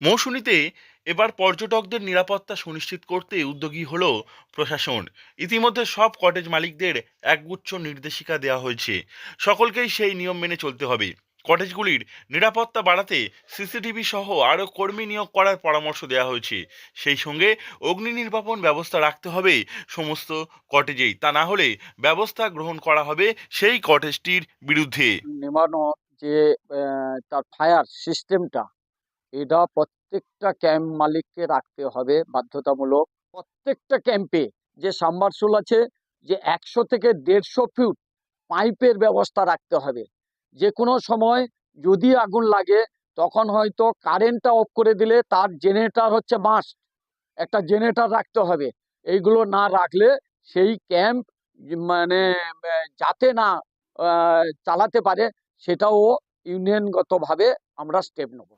মৌসুমীতে এবার পর্যটকদের নিরাপত্তা সুনিশ্চিত করতে উদ্যোগী হল প্রশাসন। ইতিমধ্যে সব কটেজ মালিকদের একগুচ্ছ নির্দেশিকা দেওয়া হয়েছে। সকলকেই সেই নিয়ম মেনে চলতে হবে। কটেজগুলির নিরাপত্তা বাড়াতে সিসিটিভি সহ আরও কর্মী নিয়োগ করার পরামর্শ দেওয়া হয়েছে। সেই সঙ্গে অগ্নি নির্বাপন ব্যবস্থা রাখতে হবে সমস্ত কটেজেই তা না হলে ব্যবস্থা গ্রহণ করা হবে সেই কটেজটির বিরুদ্ধে। নেমানো যে তার ফায়ার সিস্টেমটা এটা প্রত্যেকটা ক্যাম্প মালিককে রাখতে হবে বাধ্যতামূলক। প্রত্যেকটা ক্যাম্পে যে সাবমার্সুল আছে, যে একশো থেকে দেড়শো ফুট পাইপের ব্যবস্থা রাখতে হবে। যে কোনো সময় যদি আগুন লাগে, তখন হয়তো কারেন্টটা অফ করে দিলে তার জেনারেটর হচ্ছে মাস্ট। একটা জেনারেটার রাখতে হবে। এইগুলো না রাখলে সেই ক্যাম্প মানে যাতে না চালাতে পারে, সেটাও ইউনিয়নগতভাবে আমরা স্টেপ নেব।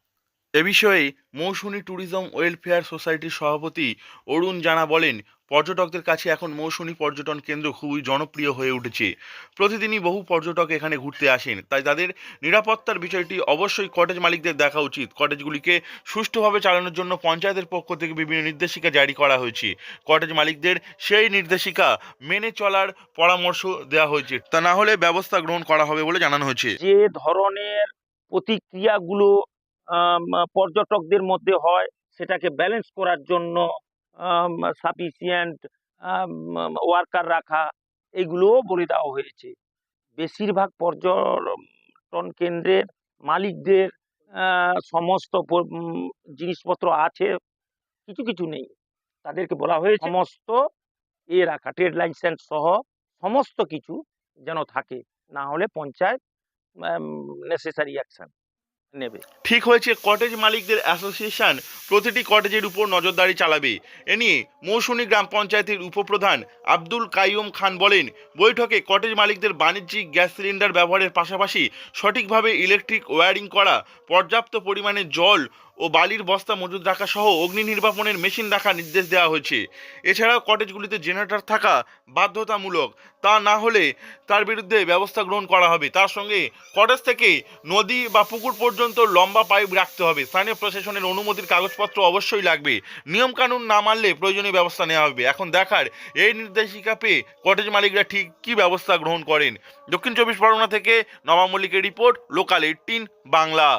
এ বিষয়ে মৌসুমী ট্যুরিজম ওয়েলফেয়ার সোসাইটির সভাপতি অরুণ জানা বলেন, পর্যটকদের কাছে এখন মৌসুমী পর্যটন কেন্দ্র খুবই জনপ্রিয় হয়ে উঠেছে। প্রতিদিনই বহু পর্যটক এখানে ঘুরতে আসেন। তাই তাদের নিরাপত্তার বিষয়টি অবশ্যই কটেজ মালিকদের দেখা উচিত। কটেজগুলিকে সুষ্ঠুভাবে চালানোর জন্য পঞ্চায়েতের পক্ষ থেকে বিভিন্ন নির্দেশিকা জারি করা হয়েছে। কটেজ মালিকদের সেই নির্দেশিকা মেনে চলার পরামর্শ দেওয়া হয়েছে। তা না হলে ব্যবস্থা গ্রহণ করা হবে বলে জানানো হয়েছে। যে ধরনের প্রতিক্রিয়াগুলো পর্যটকদের মধ্যে হয়, সেটাকে ব্যালেন্স করার জন্য সাফিসিয়েন্ট ওয়ার্কার রাখা, এগুলোও বলে দেওয়া হয়েছে। বেশিরভাগ পর্যটন কেন্দ্রের মালিকদের সমস্ত জিনিসপত্র আছে, কিছু কিছু নেই। তাদেরকে বলা হয়েছে সমস্ত এ রাখা ট্রেড লাইসেন্স সহ সমস্ত কিছু যেন থাকে, না হলে পঞ্চায়েত নেসেসারি অ্যাকশন নেবে। ঠিক হয়েছে কটেজ মালিকদের অ্যাসোসিয়েশন প্রতিটি কটেজের উপর নজরদারি চালাবে। এ নিয়ে মৌসুমী গ্রাম পঞ্চায়েতের উপপ্রধান আব্দুল কাইয়ুম খান বলেন, বৈঠকে কটেজ মালিকদের বাণিজ্যিক গ্যাস সিলিন্ডার ব্যবহারের পাশাপাশি সঠিকভাবে ইলেকট্রিক ওয়্যারিং করা, পর্যাপ্ত পরিমাণে জল ও বালির বস্তা মজুদ রাখা সহ অগ্নি নির্বাপনের মেশিন রাখার নির্দেশ দেওয়া হয়েছে। এছাড়াও কটেজগুলিতে জেনারেটর থাকা বাধ্যতামূলক, তা না হলে তার বিরুদ্ধে ব্যবস্থা গ্রহণ করা হবে। তার সঙ্গে কটেজ থেকে নদী বা পুকুর পর্যন্ত লম্বা পাইপ রাখতে হবে। স্থানীয় প্রশাসনের অনুমতির কাগজপত্র অবশ্যই লাগবে। নিয়মকানুন না মানলে প্রয়োজনীয় ব্যবস্থা নেওয়া হবে। এখন দেখার এই নির্দেশিকা পেয়ে কটেজ মালিকরা ঠিক কী ব্যবস্থা গ্রহণ করেন? দক্ষিণ চব্বিশ পরগনা থেকে নবাব মল্লিকের রিপোর্ট, লোকাল এইটিন বাংলা।